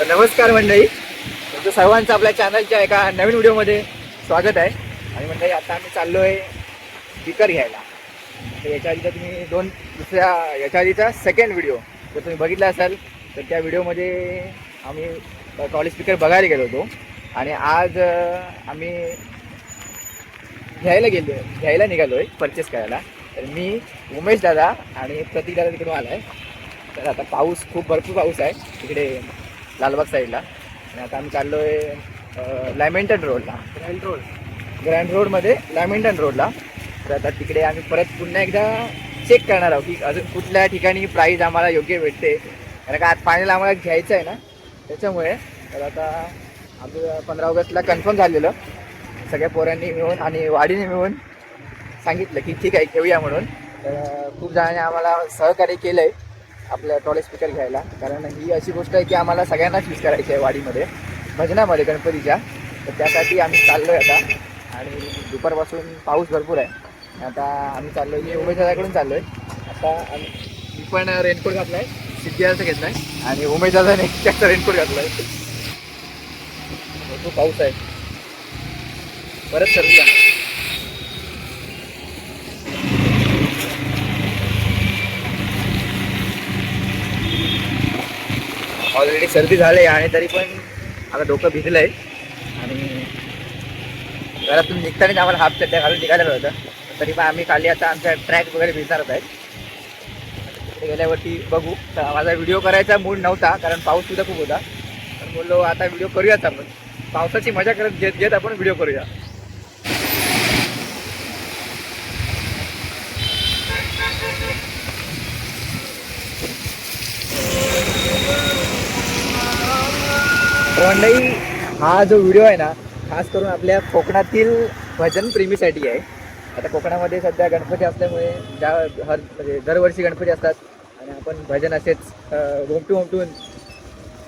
तर नमस्कार मंडळी. तुमचं सर्वांचं आपल्या चॅनलच्या एका नवीन व्हिडिओमध्ये स्वागत आहे. आणि मंडळी आता आम्ही चाललो आहे स्पीकर घ्यायला. तर याच्या आधीचा तुम्ही दोन दुसऱ्या याच्या आधीचा सेकंड व्हिडिओ जर तुम्ही बघितला असाल तर त्या व्हिडिओमध्ये आम्ही कॉलेज स्पीकर बघायला गेलो होतो. आणि आज आम्ही घ्यायला गेलो घ्यायला निघालो आहे परचेस करायला. तर मी उमेश दादा आणि प्रतीक दादा तिकडून आला आहे तर आता पाऊस खूप भरपूर पाऊस आहे. तिकडे लालबाग साईडला. आणि आता आम्ही चाललो आहे लॅमेंटन रोडला ग्रँड रोड ग्रँड रोडमध्ये लॅमेंटन रोडला तर आता तिकडे आम्ही परत पुन्हा एकदा चेक करणार आहोत की अजून कुठल्या ठिकाणी प्राईज आम्हाला योग्य भेटते. कारण का आज फायनल आम्हाला घ्यायचं आहे ना. त्याच्यामुळे तर आता आमचं पंधरा ऑगस्टला कन्फर्म झालेलं. सगळ्या पोरांनी मिळून आणि वाडीने मिळून सांगितलं की ठीक आहे घेऊया म्हणून. तर खूप जणांनी आम्हाला सहकार्य केलं आहे आपल्या ट्रॉली स्पीकर घ्यायला. कारण ही अशी गोष्ट आहे की आम्हाला सगळ्यांनाच यूज करायची आहे वाडीमध्ये भजनामध्ये गणपतीच्या. तर त्यासाठी आम्ही चाललो आहे आता. आणि दुपारपासून पाऊस भरपूर आहे. आता आम्ही चाललो आहे मी उमेशदादाकडून चाललो आहे आता आम्ही मी पण रेनकोट घातला आहे सिद्धिदाचा घेतला आहे आणि उमेशदादाने त्याचा रेनकोट घातला आहे भरपूर पाऊस आहे. परत सर्दी ऑलरेडी सर्दी झाली आणि तरी पण आता डोकं भिजलं आहे आणि घरातून निघताना आम्हाला हाफ चड्ड्या घालून निघायला होतं. तरी पण आम्ही खाली आता आमच्या ट्रॅक वगैरे भिजणारच आहेत. तिथे गेल्यावरती बघू. तर माझा व्हिडिओ करायचा मूड नव्हता कारण पाऊस सुद्धा खूप होता. पण बोललो आता व्हिडिओ करूयाच आपण. पावसाची मजा करत घेत घेत आपण व्हिडिओ करूया. मंडई हा जो व्हिडिओ आहे ना खास करून आपल्या कोकणातील भजन प्रेमीसाठी आहे. आता कोकणामध्ये सध्या गणपती असल्यामुळे ज्या हर म्हणजे दरवर्षी गणपती असतात आणि आपण भजन असेच अं, घोमटून घोमटून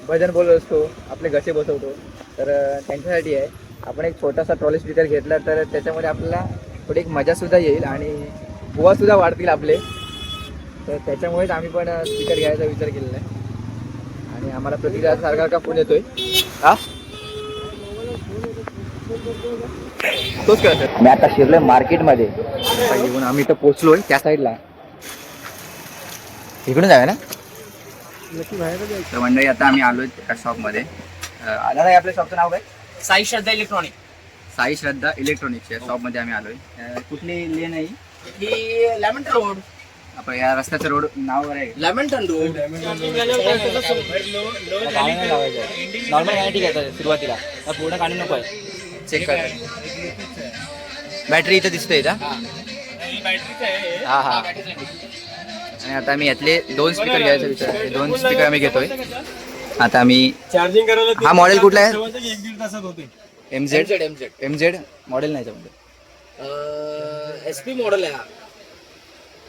भजन बोलत असतो आपले घसे बसवतो. तर त्यांच्यासाठी आहे. आपण एक छोटासा ट्रॉली स्पीकर घेतला तर त्याच्यामध्ये आपल्याला थोडी एक मजासुद्धा येईल आणि गोवासुद्धा वाढतील आपले. तर त्याच्यामुळेच आम्ही पण स्पीकर घ्यायचा विचार केलेला आहे. आणि आम्हाला प्रतिसाद सारखा का फोन येतोय. हा? तोच करत मी आता शिरलोय मार्केटमध्ये. येऊन आम्ही इथं पोचलोय त्या साईडला इकडून जाऊया ना? तर मंडळी आता आम्ही आलोय त्या शॉपमध्ये आला नाही आपल्या शॉपचं नाव काय? साई श्रद्धा इलेक्ट्रॉनिक साई श्रद्धा इलेक्ट्रॉनिक्सच्या शॉपमध्ये आम्ही आलोय. कुठली लेन आहे ही? लेमंटन रोड आपण या रस्त्याचं रोड नाव आहे? लेमंटन रोड नॉर्मल गाणी ठीक आहे सुरुवातीला. पूर्ण गाणी नको आहे चेक कर. बॅटरी इथं दिसतोय. इथं हा. हा आणि आता आम्ही यातले दोन स्पीकर घ्यायचा विचार. आहे. दोन स्पीकर आम्ही घेतोय. आता आम्ही चार्जिंग करायला हा मॉडेल कुठला आहे? एक दीड तासात होते? M Z MZ MZ M Z model नाही त्यामध्ये एस पी मॉडेल आहे हा.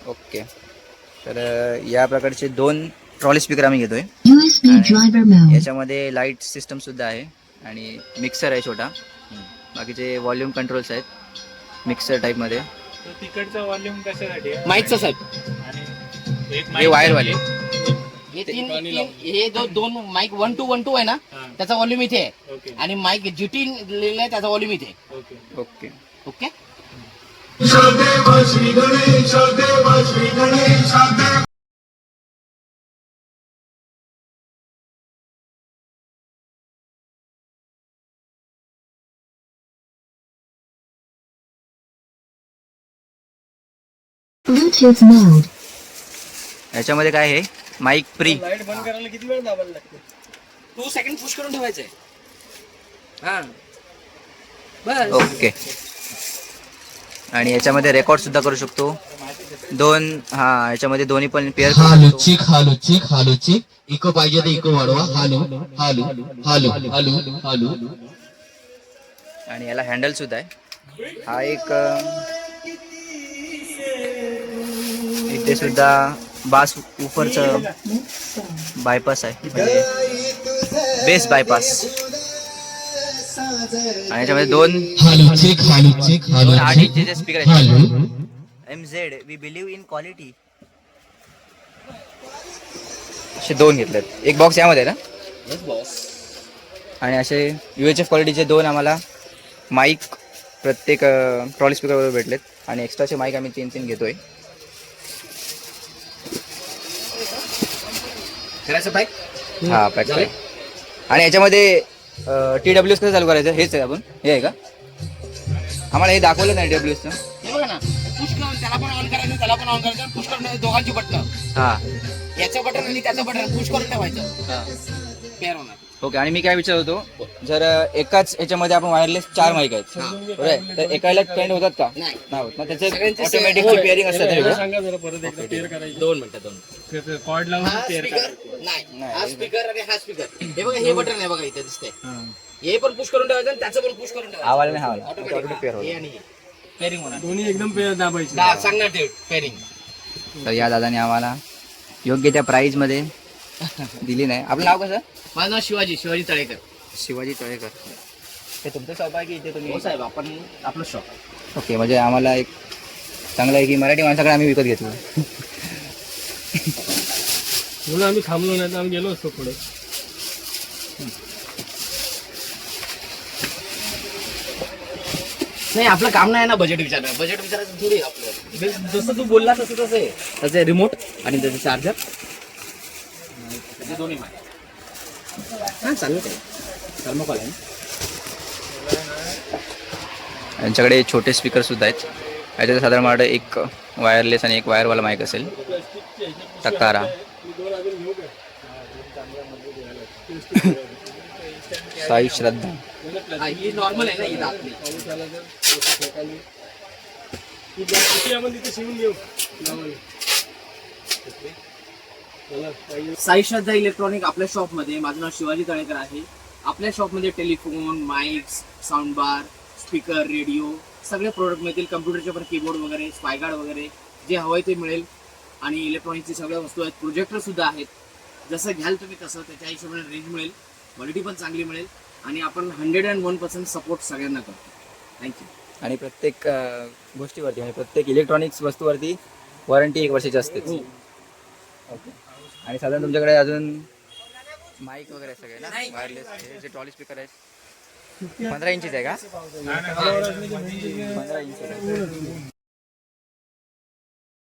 ओके. तर या प्रकारचे दोन ट्रॉली स्पीकर आम्ही घेतोय. याच्यामध्ये लाइट सिस्टम सुद्धा आहे आणि मिक्सर आहे छोटा. बाकीचे व्हॉल्यूम कंट्रोल्स आहेत मिक्सर टाईपमध्ये तिकडचा वॉल्यूम कशासाठी माईकचा साहेब. आणि एक हे वायरवाले हे तीन हे जो दोन mic one two one two आहे ना. त्याचा व्हॉल्यूम इथे आहे. ओके. आणि माईक जीटी लिहिलेला आहे त्याचा व्हॉल्यूम इथे आहे. Okay? Okay okay Bluetooth mode. याच्यामध्ये काय आहे? माईक प्री लाइट बंद करायला किती वेळ दाबायला लागते? टू सेकंड पुश करून ठेवायचंय. हा. बस. ओके आणि याच्यामध्ये रेकॉर्ड सुद्धा करू शकतो. दोन हा याच्यामध्ये दोन्ही पण पेअर हालू चिक हालू चिक हालू चिक. इको पाहिजे तर इको वाढवा. हालू हालू हालू हालू हालू. आणि याला हँडल सुद्धा आहे. हा एक इथे सुद्धा बास उफरचं बायपास आहे. म्हणजे बेस बायपास आणि याच्यामध्ये दोन हालू चिक हालू चिक हालू दोन इंचचे स्पीकर आहेत. M Z we believe in quality असे दोन घेतलेत. एक बॉक्स यामध्ये आहे ना? आणि असे यू एच एफ क्वालिटीचे दोन आम्हाला माईक प्रत्येक ट्रॉली स्पीकरवर भेटलेत. आणि एक्स्ट्राचे माईक आम्ही तीन तीन घेतोय. हा पॅक आणि याच्यामध्ये टी डब्ल्यू एस कसं चालू करायचं? हेच आहे आपण. हे आहे का? आम्हाला हे दाखवलं नाही डब्ल्यू एसचं हे बघा ना पुश करून त्याला पण ऑन करायचं त्याला पण ऑन करायचं पुश करून दोघांची बटन हां. याचं बटन आणि त्याचं बटन पुश करून ठेवायचं. पेअर होणार. ओके आणि मी काय विचारत होतो जर एकाच याच्यामध्ये आपण वायरलेस चार माईक आहेत बरोबर? आहे तर एकाला ट्रेंड होतात का? नाही. होत. ना त्याचे सगळ्यांचे ऑटोमॅटिक. पेअरिंग असतात ते वेगळं? सांगा जरा परत एकदा पेअर करायची. दोन मिनिटं दोन कॉर्ड लावून हा पेअर स्पीकर करायची. नाही नाही. हा स्पीकर आणि हा स्पीकर हे बघा हे बटन आहे बघा इथे दिसतंय. हे. पण पुश करून ठेवायचं आणि त्याचं पण पुश करून ठेवायचं. आवाज नाही आवाज. ऑटोमॅटिक पेअर हे आणि होणार. दोन्ही एकदम पेअर दाबायची. सांगणार ते पेअरिंग तर या दादाने आम्हाला योग्य त्या प्राईजमध्ये दिली नाही. आपलं नाव कसं? माझं नाव शिवाजी शिवाजी तळेकर. शिवाजी तळेकर. ते तुमचं शॉप आहे की इथे तुम्ही हो साहेब आपण आपलं शॉप ओके म्हणजे आम्हाला एक चांगलं आहे की मराठी माणसाकडे आम्ही विकत घेतलं म्हणून आम्ही थांबलो नाही तर आम्ही गेलो असतो पुढे. नाही आपलं काम नाही ना बजेट विचारणं. बजेट विचारायचं थोडी आहे आपलं. जसं तू बोलला तसं तसं आहे. त्याचे रिमोट आणि त्याचे चार्जर त्याचे दोन्ही हां चालेल काय थर्मोकॉल आहे यांच्याकडे छोटे स्पीकर सुद्धा आहेत. याच्यात साधारण मला वाटतं एक वायरलेस आणि एक वायरवाला माईक असेल. टकारा साई श्रद्धा. हा, नॉर्मल आहे ना ही घेऊ. साई श्रद्धा इलेक्ट्रॉनिक आपल्या शॉपमध्ये माझं नाव शिवाजी तळेकर आहे. आपल्या शॉपमध्ये telephone mics sound bar speaker radio सगळे प्रोडक्ट मिळतील. कम्प्युटरचे पण कीबोर्ड वगैरे स्पायगार्ड वगैरे जे हवंय ते मिळेल. आणि इलेक्ट्रॉनिकची सगळ्या वस्तू आहेत. प्रोजेक्टर सुद्धा आहेत. जसं घ्याल तुम्ही तसं त्याच्या हिशोबाने रेंज मिळेल. क्वालिटी पण चांगली मिळेल. आणि आपण hundred and one percent support सगळ्यांना करतो. थँक्यू आणि प्रत्येक गोष्टीवरती म्हणजे प्रत्येक इलेक्ट्रॉनिक्स वस्तूवरती वॉरंटी एक वर्षाची असते हो. ओके आणि साधारण तुमच्याकडे अजून माईक वगैरे आहे सगळे ना. वायरलेस जे ट्रॉली स्पीकर आहेत. पंधरा इंचीच आहे का? पंधरा इंच